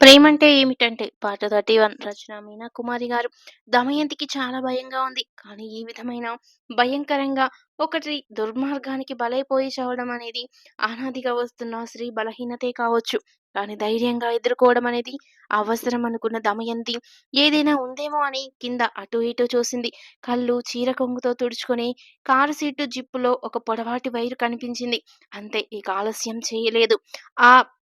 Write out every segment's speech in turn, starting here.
'ప్రేమంటే ఏమిటంటే' పాట 31 రచన మీనా కుమారి గారు. దమయంతికి చాలా భయంగా ఉంది. కానీ ఈ విధమైన భయంకరంగా ఒకటి దుర్మార్గానికి బలైపోయి చావడం అనేది ఆనాదిగా వస్తున్న స్త్రీ బలహీనతే కావచ్చు. కానీ ధైర్యంగా ఎదుర్కోవడం అనేది అవసరం అనుకున్న దమయంతి ఏదైనా ఉందేమో అని కింద అటు ఇటు చూసింది. కళ్ళు చీర కొంగుతో తుడుచుకొని కారు సీటు జిప్పులో ఒక పొడవాటి వైరు కనిపించింది. అంతే ఇక ఆలస్యం చేయలేదు. ఆ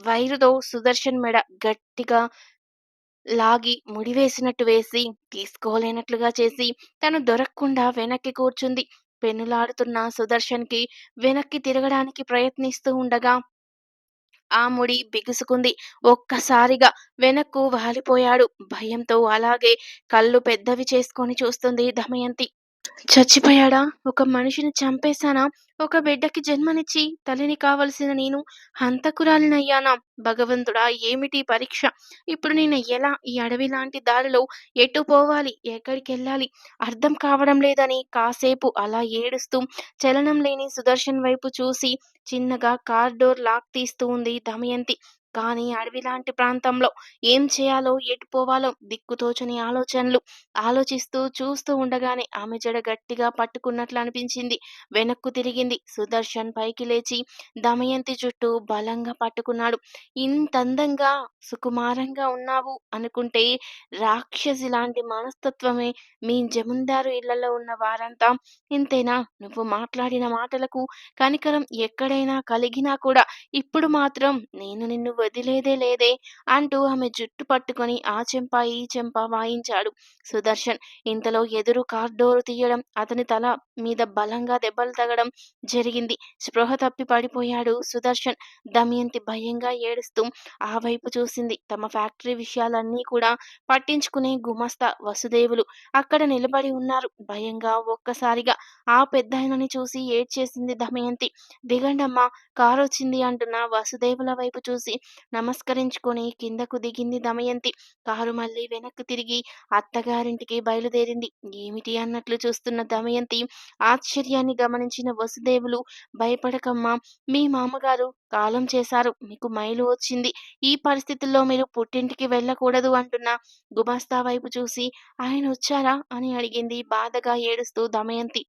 వైరుతో సుదర్శన్ మెడ గట్టిగా లాగి ముడివేసినట్టు వేసి, తీసుకోలేనట్లుగా చేసి, తను దొరక్కుండా వెనక్కి కూర్చుంది. పెనులాడుతున్న సుదర్శన్‌కి వెనక్కి తిరగడానికి ప్రయత్నిస్తూ ఉండగా ఆ ముడి బిగుసుకుంది. ఒక్కసారిగా వెనక్కు వాలిపోయాడు. భయంతో అలాగే కళ్ళు పెద్దవి చేసుకొని చూస్తుంది దమయంతి. చచ్చిపోయాడా? ఒక మనిషిని చంపేశానా? ఒక బిడ్డకి జన్మనిచ్చి తల్లిని కావలసిన నేను హంతకురాలినయ్యానా? భగవంతుడా! ఏమిటి పరీక్ష? ఇప్పుడు నేను ఎలా ఈ అడవి లాంటి దారిలో ఎటు పోవాలి? ఎక్కడికి వెళ్ళాలి అర్థం కావడం లేదని కాసేపు అలా ఏడుస్తూ చలనం లేని సుదర్శన్ వైపు చూసి చిన్నగా కార్ డోర్ లాక్ తీస్తూ ఉంది దమయంతి. కానీ అడవి లాంటి ప్రాంతంలో ఏం చేయాలో, ఎటు పోవాలో దిక్కుతోచని ఆలోచనలు. ఆలోచిస్తూ చూస్తూ ఉండగానే ఆమె జడ గట్టిగా పట్టుకున్నట్లు అనిపించింది. వెనక్కు తిరిగింది. సుదర్శన్ పైకి లేచి దమయంతి చుట్టూ బలంగా పట్టుకున్నాడు. ఇంతందంగా, సుకుమారంగా ఉన్నావు అనుకుంటే రాక్షసి లాంటి మనస్తత్వమే మీ జమీందారు ఇళ్ళలో ఉన్న వారంతా ఇంతేనా? నువ్వు మాట్లాడిన మాటలకు కనికరం ఎక్కడైనా కలిగినా కూడా ఇప్పుడు మాత్రం నేను నిన్ను వదిలేదే లేదే అంటూ ఆమె జుట్టు పట్టుకొని ఆ చెంప ఈ చెంప వాయించాడు సుదర్శన్. ఇంతలో ఎదురు కార్ డోర్ తీయడం, అతని తల మీద బలంగా దెబ్బలు తగడం జరిగింది. స్పృహ తప్పి పడిపోయాడు సుదర్శన్. దమయంతి భయంగా ఏడుస్తూ ఆ వైపు చూసింది. తమ ఫ్యాక్టరీ విషయాలన్నీ కూడా పట్టించుకునే గుమస్తా వసుదేవులు అక్కడ నిలబడి ఉన్నారు. భయంగా ఒక్కసారిగా ఆ పెద్దాయనని చూసి ఏడ్చేసింది దమయంతి. దిగండమ్మా కారొచ్చింది అంటున్న వసుదేవుల వైపు చూసి నమస్కరించుకొని కిందకు దిగింది దమయంతి. కారు మళ్ళీ వెనక్కు తిరిగి అత్తగారింటికి బయలుదేరింది. ఏమిటి అన్నట్లు చూస్తున్న దమయంతి ఆశ్చర్యాన్ని గమనించిన వసుదేవులు భయపడకమ్మా! మీ మామగారు కాలం చేశారు. మీకు మైలు వచ్చింది. ఈ పరిస్థితుల్లో మీరు పుట్టింటికి వెళ్ళకూడదు అంటున్న గుమాస్తా వైపు చూసి ఆయన వచ్చారా అని అడిగింది బాధగా ఏడుస్తూ దమయంతి.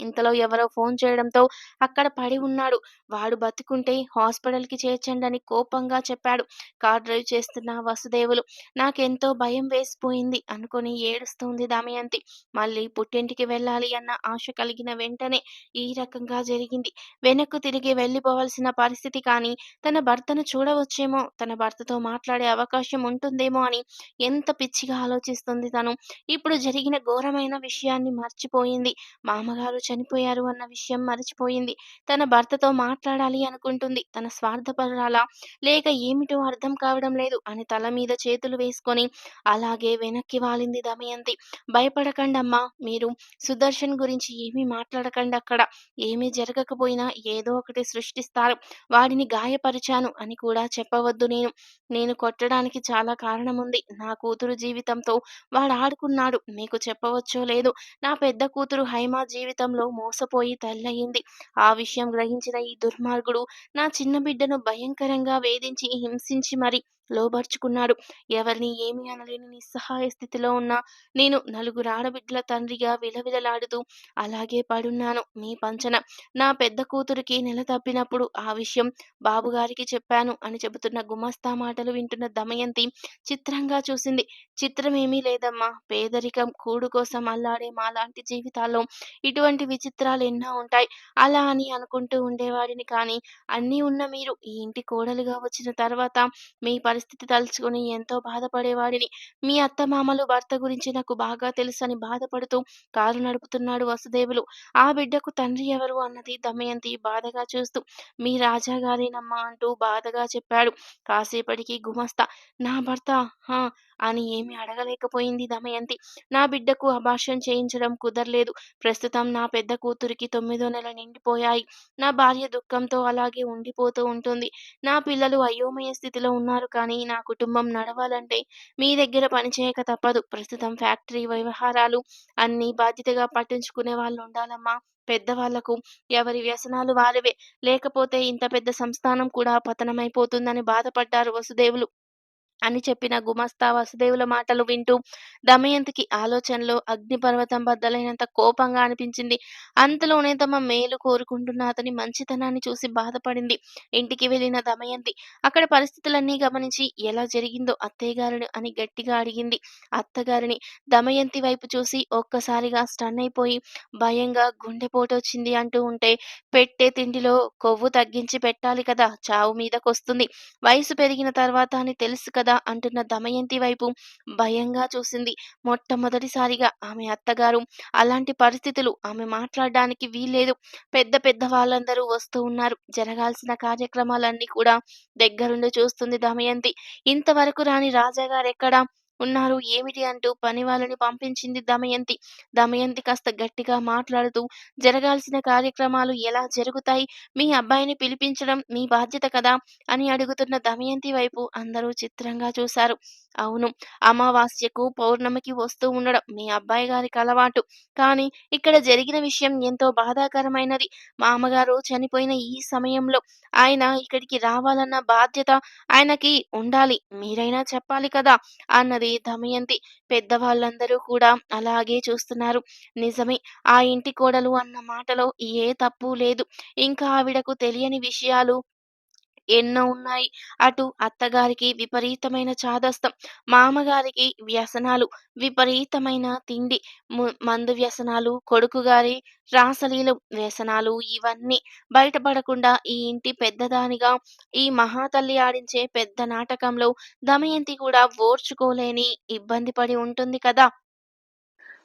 ఇంతలో ఎవరో ఫోన్ చేయడంతో అక్కడ పడి ఉన్నాడు. వాడు బతికుంటే హాస్పిటల్‌కి చేర్చండని కోపంగా చెప్పాడు కార్ డ్రైవ్ చేస్తున్న వసుదేవులు. నాకెంతో భయం వేసిపోయింది అనుకొని ఏడుస్తుంది దమయంతి. మళ్ళీ పుట్టింటికి వెళ్ళాలి అన్న ఆశ కలిగిన వెంటనే ఈ రకంగా జరిగింది. వెనక్కు తిరిగి వెళ్ళిపోవలసిన పరిస్థితి కానీ, తన భర్తను చూడవచ్చేమో, తన భర్తతో మాట్లాడే అవకాశం ఉంటుందేమో అని ఎంత పిచ్చిగా ఆలోచిస్తుంది తను. ఇప్పుడు జరిగిన ఘోరమైన విషయాన్ని మర్చిపోయింది. మామగారు చనిపోయారు అన్న విషయం మరచిపోయింది. తన భర్తతో మాట్లాడాలి అనుకుంటుంది. తన స్వార్థపరాలా లేక ఏమిటో అర్థం కావడం లేదు అని తల మీద చేతులు వేసుకొని అలాగే వెనక్కి వాలింది దమయంతి. భయపడకండమ్మా! మీరు సుదర్శన్ గురించి ఏమీ మాట్లాడకండక్కడ. ఏమీ జరగకపోయినా ఏదో ఒకటి సృష్టిస్తారు. వాడిని గాయపరిచాను అని కూడా చెప్పవద్దు నేను. నేను కొట్టడానికి చాలా కారణముంది. నా కూతురు జీవితంతో వాడు ఆడుకున్నాడు మీకు చెప్పవచ్చో లేదో నా పెద్ద కూతురు హైమా జీవితంలో మోసపోయి తల్లయింది. ఆ విషయం గ్రహించిన ఈ దుర్మార్గుడు నా చిన్న బిడ్డను భయంకరంగా వేధించి, హింసించి మరి లోబర్చుకున్నాడు. ఎవరిని ఏమీ అనలేని నిస్సహాయ స్థితిలో ఉన్న నేను నలుగురు ఆడబిడ్డల తండ్రిగా విలవిలలాడుతూ అలాగే పడున్నాను మీ పంచన. నా పెద్ద కూతురికి నెల తప్పినప్పుడు ఆ విషయం బాబుగారికి చెప్పాను అని చెబుతున్న గుమస్తా మాటలు వింటున్న దమయంతి చిత్రంగా చూసింది. చిత్రమేమీ లేదమ్మా! పేదరికం, కూడు కోసం అల్లాడే మాలాంటి జీవితాల్లో ఇటువంటి విచిత్రాలు ఎన్నో ఉంటాయి. అలా అని అనుకుంటూ ఉండేవాడిని కానీ, అన్నీ ఉన్న మీరు ఈ ఇంటి కోడలుగా వచ్చిన తర్వాత మీ పరిస్థితి తలుచుకుని ఎంతో బాధపడేవాడిని. మీ అత్తమామలు, భర్త గురించి నాకు బాగా తెలుసని బాధపడుతూ కారు నడుపుతున్నాడు వసుదేవులు. ఆ బిడ్డకు తండ్రి ఎవరు? అన్నది దమయంతి బాధగా చూస్తూ. మీ రాజాగారేనమ్మా అంటూ బాధగా చెప్పాడు. కాసేపటికి గుమస్తా నా భర్త హా! అని ఏమి అడగలేకపోయింది దమయంతి. నా బిడ్డకు అభాషం చేయించడం కుదరలేదు ప్రస్తుతం నా పెద్ద కూతురికి తొమ్మిదో నెల నిండిపోయాయి. నా భార్య దుఃఖంతో అలాగే ఉండిపోతూ ఉంటుంది. నా పిల్లలు అయోమయ స్థితిలో ఉన్నారు కానీ, నా కుటుంబం నడవాలంటే మీ దగ్గర పనిచేయక తప్పదు. ప్రస్తుతం ఫ్యాక్టరీ వ్యవహారాలు అన్ని బాధ్యతగా పట్టించుకునే వాళ్ళు ఉండాలమ్మా పెద్దవాళ్ళకు ఎవరి వ్యసనాలు వారివే. లేకపోతే ఇంత పెద్ద సంస్థానం కూడా పతనమైపోతుందని బాధపడ్డారు వసుదేవులు. అని చెప్పిన గుమస్తా వసుదేవుల మాటలు వింటూ దమయంతికి ఆలోచనలో అగ్నిపర్వతం బద్దలైనంత కోపంగా అనిపించింది. అంతలోనే తమ మేలు కోరుకుంటున్న అతని మంచితనాన్ని చూసి బాధపడింది. ఇంటికి వెళ్ళిన దమయంతి అక్కడ పరిస్థితులన్నీ గమనించి ఎలా జరిగిందో అత్తయ్యగారిని అని గట్టిగా అడిగింది. అత్తగారిని దమయంతి వైపు చూసి ఒక్కసారిగా స్టన్ అయిపోయి భయంగా గుండెపోటొచ్చింది అంటూ ఉంటే పెట్టే తిండిలో కొవ్వు తగ్గించి పెట్టాలి కదా! చావు మీదకొస్తుంది. వయసు పెరిగిన తర్వాత అని తెలుసు కదా! అంటున్న దమయంతి వైపు భయంగా చూసింది. మొట్టమొదటిసారిగా ఆమె అత్తగారు అలాంటి పరిస్థితులు ఆమె మాట్లాడడానికి వీల్లేదు. పెద్ద పెద్ద వాళ్ళందరూ వస్తూ ఉన్నారు. జరగాల్సిన కార్యక్రమాలన్నీ కూడా దగ్గరుండి చూస్తుంది దమయంతి. ఇంతవరకు రాని రాజాగారెక్కడ ఉన్నారు ఏమిటి అంటూ పనివాళ్ళని పంపించింది దమయంతి. దమయంతి కాస్త గట్టిగా మాట్లాడుతూ జరగాల్సిన కార్యక్రమాలు ఎలా జరుగుతాయి? మీ అబ్బాయిని పిలిపించడం మీ బాధ్యత కదా! అని అడుగుతున్న దమయంతి వైపు అందరూ చిత్రంగా చూశారు. అవును అమావాస్యకు, పౌర్ణమికి వస్తూ ఉండడం మీ అబ్బాయి గారికి అలవాటు. కానీ ఇక్కడ జరిగిన విషయం ఎంతో బాధాకరమైనది. మామగారు చనిపోయిన ఈ సమయంలో ఆయన ఇక్కడికి రావాలన్న బాధ్యత ఆయనకి ఉండాలి. మీరైనా చెప్పాలి కదా! అన్నది దమయంతి. పెద్దవాళ్ళందరూ కూడా అలాగే చూస్తున్నారు. నిజమే ఆ ఇంటి కోడలు అన్న మాటలో ఏ తప్పు లేదు. ఇంకా ఆవిడకు తెలియని విషయాలు ఎన్నో ఉన్నాయి. అటు అత్తగారికి విపరీతమైన చాదస్తం. మామగారికి వ్యసనాలు. విపరీతమైన తిండి. మందు వ్యసనాలు. కొడుకుగారి రాసలీల వ్యసనాలు. ఇవన్నీ బయటపడకుండా ఈ ఇంటి పెద్దదానిగా ఈ మహాతల్లి ఆడించే పెద్ద నాటకంలో దమయంతి కూడా ఓర్చుకోలేని ఇబ్బంది పడి ఉంటుంది కదా!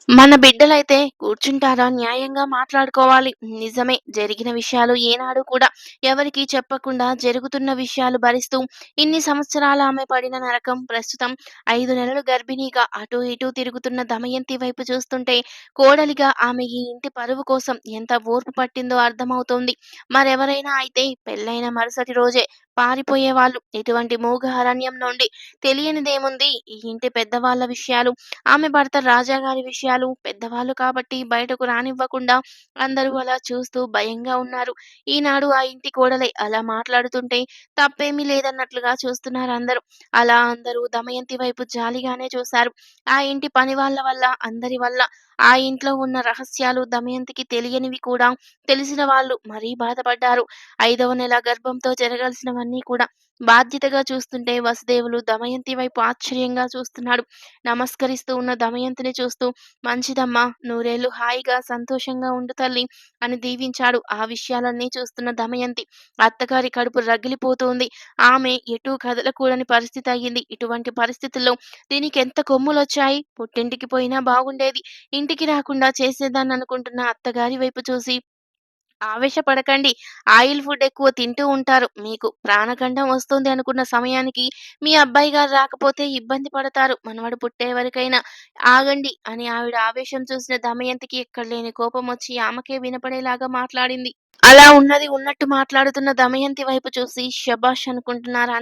మన బిడ్డలైతే కూర్చుంటారా న్యాయంగా మాట్లాడుకోవాలి. నిజమే జరిగిన విషయాలు ఏనాడు కూడా ఎవరికి చెప్పకుండా జరుగుతున్న విషయాలు భరిస్తూ ఇన్ని సంవత్సరాల ఆమె పడిన నరకం ప్రస్తుతం ఐదు నెలలు గర్భిణీగా అటు ఇటు తిరుగుతున్న దమయంతి వైపు చూస్తుంటే కోడలిగా ఆమె ఈ ఇంటి పరువు కోసం ఎంత ఓర్పు పట్టిందో అర్థమవుతోంది. మరెవరైనా అయితే పెళ్ళైన మరుసటి రోజే పారిపోయేవాళ్ళు. ఇటువంటి మూగ అరణ్యం నుండి తెలియనిదేముంది? ఈ ఇంటి పెద్దవాళ్ళ విషయాలు, ఆమె భర్త రాజాగారి విషయాలు పెద్దవాళ్ళు కాబట్టి బయటకు రానివ్వకుండా అందరూ అలా చూస్తూ భయంగా ఉన్నారు. ఈనాడు ఆ ఇంటి కోడలే అలా మాట్లాడుతుంటే తప్పేమీ లేదన్నట్లుగా చూస్తున్నారు అందరూ. అలా అందరూ దమయంతి వైపు జాలిగానే చూశారు. ఆ ఇంటి పనివాళ్ళ వల్ల, అందరి వల్ల ఆ ఇంట్లో ఉన్న రహస్యాలు దమయంతికి తెలియనివి కూడా తెలిసిన వాళ్ళు మరీ బాధపడ్డారు. ఐదవ నెల గర్భంతో జరగాల్సినవన్నీ కూడా బాధ్యతగా చూస్తుంటే వసుదేవులు దమయంతి వైపు ఆశ్చర్యంగా చూస్తున్నాడు. నమస్కరిస్తూ ఉన్న దమయంతిని చూస్తూ మంచిదమ్మా నూరేళ్ళు హాయిగా సంతోషంగా ఉండు తల్లి అని దీవించాడు. ఆ విషయాలన్నీ చూస్తున్న దమయంతి అత్తగారి కడుపు రగిలిపోతుంది ఆమె ఎటూ కదలకూడని పరిస్థితి అయ్యింది. ఇటువంటి పరిస్థితుల్లో దీనికి ఎంత కొమ్ములు కొమ్ములొచ్చాయి? పుట్టింటికి పోయినా బాగుండేది. ఇంటికి రాకుండా చేసేదాన్ని అనుకుంటున్న అత్తగారి వైపు చూసి ఆవేశపడకండి. ఆయిల్ ఫుడ్ ఎక్కువ తింటూ ఉంటారు. మీకు ప్రాణగండం వస్తుంది అనుకున్న సమయానికి మీ అబ్బాయి గారు రాకపోతే ఇబ్బంది పడతారు. మనవడు పుట్టే వరకైనా ఆగండి అని ఆవిడ ఆవేశం చూసిన దమయంతికి ఎక్కడలేని కోపమొచ్చి ఆమెకే వినపడేలాగా మాట్లాడింది. అలా ఉన్నది ఉన్నట్టు మాట్లాడుతున్న దమయంతి వైపు చూసి శభాష్ అనుకుంటున్నారా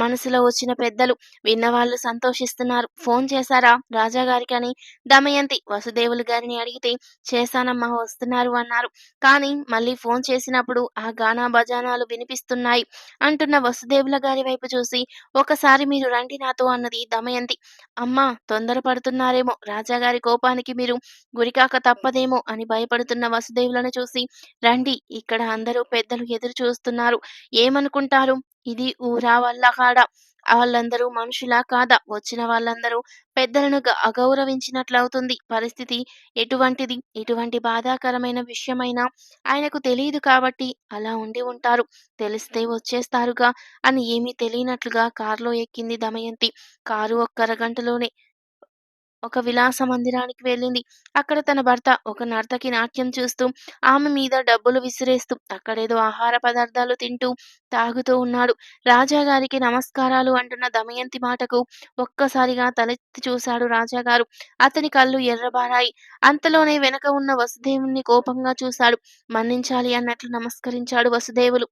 మనసులో వచ్చిన పెద్దలు. విన్నవాళ్ళు సంతోషిస్తున్నారు. ఫోన్ చేశారా రాజాగారికి అని దమయంతి వసుదేవులు గారిని అడిగితే చేశానమ్మా వస్తున్నారు అన్నారు. కానీ మళ్ళీ ఫోన్ చేసినప్పుడు ఆ గానా భజానాలు వినిపిస్తున్నాయి అంటున్న వసుదేవుల గారి వైపు చూసి ఒకసారి మీరు రండి నాతో అన్నది దమయంతి. అమ్మా తొందరపడుతున్నారేమో రాజాగారి కోపానికి మీరు గురికాక తప్పదేమో అని భయపడుతున్న వసుదేవులను చూసి రండి ఇక్కడ అందరూ పెద్దలు ఎదురు చూస్తున్నారు. ఏమనుకుంటారు? ఇది ఊరా వల్లకాడా? వాళ్ళందరూ మనుషులా కాదా? వచ్చిన వాళ్ళందరూ పెద్దలను గ అగౌరవించినట్లవుతుంది. పరిస్థితి ఎటువంటిది? ఎటువంటి బాధాకరమైన విషయమైనా ఆయనకు తెలియదు కాబట్టి అలా ఉండి ఉంటారు. తెలిస్తే వచ్చేస్తారుగా అని ఏమీ తెలియనట్లుగా కారులో ఎక్కింది దమయంతి. కారు ఒక్క అరగంటలోనే ఒక విలాస మందిరానికి వెళ్ళింది. అక్కడ తన భర్త ఒక నర్తకి నాట్యం చూస్తూ, ఆమె మీద డబ్బులు విసిరేస్తూ, అక్కడేదో ఆహార పదార్థాలు తింటూ, తాగుతూ ఉన్నాడు. రాజాగారికి నమస్కారాలు అంటున్న దమయంతి మాటకు ఒక్కసారిగా తలెత్తి చూశాడు రాజాగారు. అతని కళ్ళు ఎర్రబారాయి. అంతలోనే వెనక ఉన్న వసుదేవుణ్ణి కోపంగా చూశాడు. మన్నించాలి అన్నట్లు నమస్కరించాడు వసుదేవులు.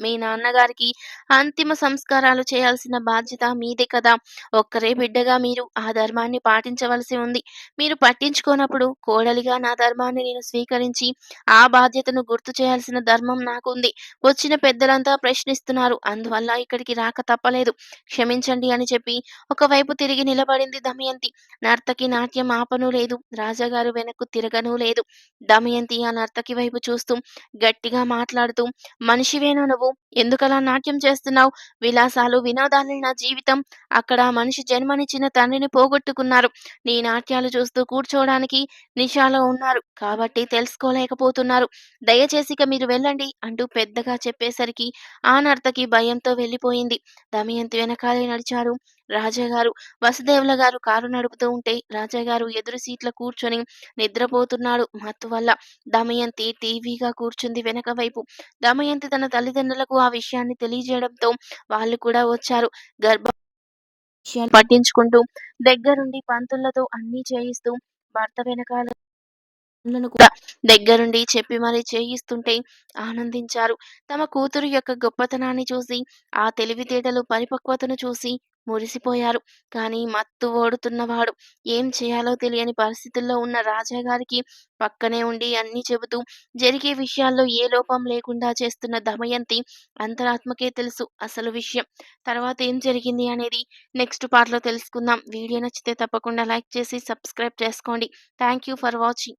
మీ నాన్నగారికి అంతిమ సంస్కారాలు చేయాల్సిన బాధ్యత మీదే కదా. ఒక్కరే బిడ్డగా మీరు ఆ ధర్మాన్ని పాటించవలసి ఉంది. మీరు పట్టించుకోనప్పుడు కోడలిగా నా ధర్మాన్ని నేను స్వీకరించి ఆ బాధ్యతను గుర్తు చేయాల్సిన ధర్మం నాకుంది. వచ్చిన పెద్దలంతా ప్రశ్నిస్తున్నారు. అందువల్ల ఇక్కడికి రాక తప్పలేదు. క్షమించండి అని చెప్పి ఒకవైపు తిరిగి నిలబడింది దమయంతి. నర్తకి నాట్యం ఆపను లేదు. రాజాగారు వెనక్కు తిరగను లేదు. దమయంతి ఆ నర్తకి వైపు చూస్తూ గట్టిగా మాట్లాడుతూ మనిషివేనా నువ్వు? ఎందుకలా నాట్యం చేస్తున్నావు? విలాసాలు వినోదాలు నా జీవితం. అక్కడ మనిషి జన్మనిచ్చిన తండ్రిని పోగొట్టుకున్నారు. నీ నాట్యాలు చూస్తూ కూర్చోవడానికి నిషాలో ఉన్నారు. కాబట్టి తెలుసుకోలేకపోతున్నారు. దయచేసి ఇక మీరు వెళ్ళండి అంటూ పెద్దగా చెప్పేసరికి ఆ నర్తకి భయంతో వెళ్ళిపోయింది. దమయంతి వెనకాలే నడిచారు. రాజాగారు వసుదేవుల గారు కారు నడుపుతూ ఉంటే రాజాగారు ఎదురు సీట్ల కూర్చొని నిద్రపోతున్నాడు. మత్తు వల్ల దమయంతి టీవీగా కూర్చుంది వెనక వైపు. దమయంతి తన తల్లిదండ్రులకు ఆ విషయాన్ని తెలియజేయడంతో వాళ్ళు కూడా వచ్చారు. గర్భ విషయాలు పట్టించుకుంటూ దగ్గరుండి పంతులతో అన్ని చేయిస్తూ భర్త వెనకాల కూడా దగ్గరుండి చెప్పి మరీ చేయిస్తుంటే ఆనందించారు. తమ కూతురు యొక్క గొప్పతనాన్ని చూసి ఆ తెలివితేటలు పరిపక్వతను చూసి మురిసిపోయారు. కానీ మత్తు ఓడుతున్నవాడు ఏం చేయాలో తెలియని పరిస్థితుల్లో ఉన్న రాజాగారికి పక్కనే ఉండి అన్ని చెబుతూ జరిగే విషయాల్లో ఏ లోపం లేకుండా చేస్తున్న దమయంతి అంతరాత్మకే తెలుసు అసలు విషయం. తర్వాత ఏం జరిగింది అనేది నెక్స్ట్ పార్ట్లో తెలుసుకుందాం. వీడియో నచ్చితే తప్పకుండా లైక్ చేసి సబ్స్క్రైబ్ చేసుకోండి. Thank you for watching.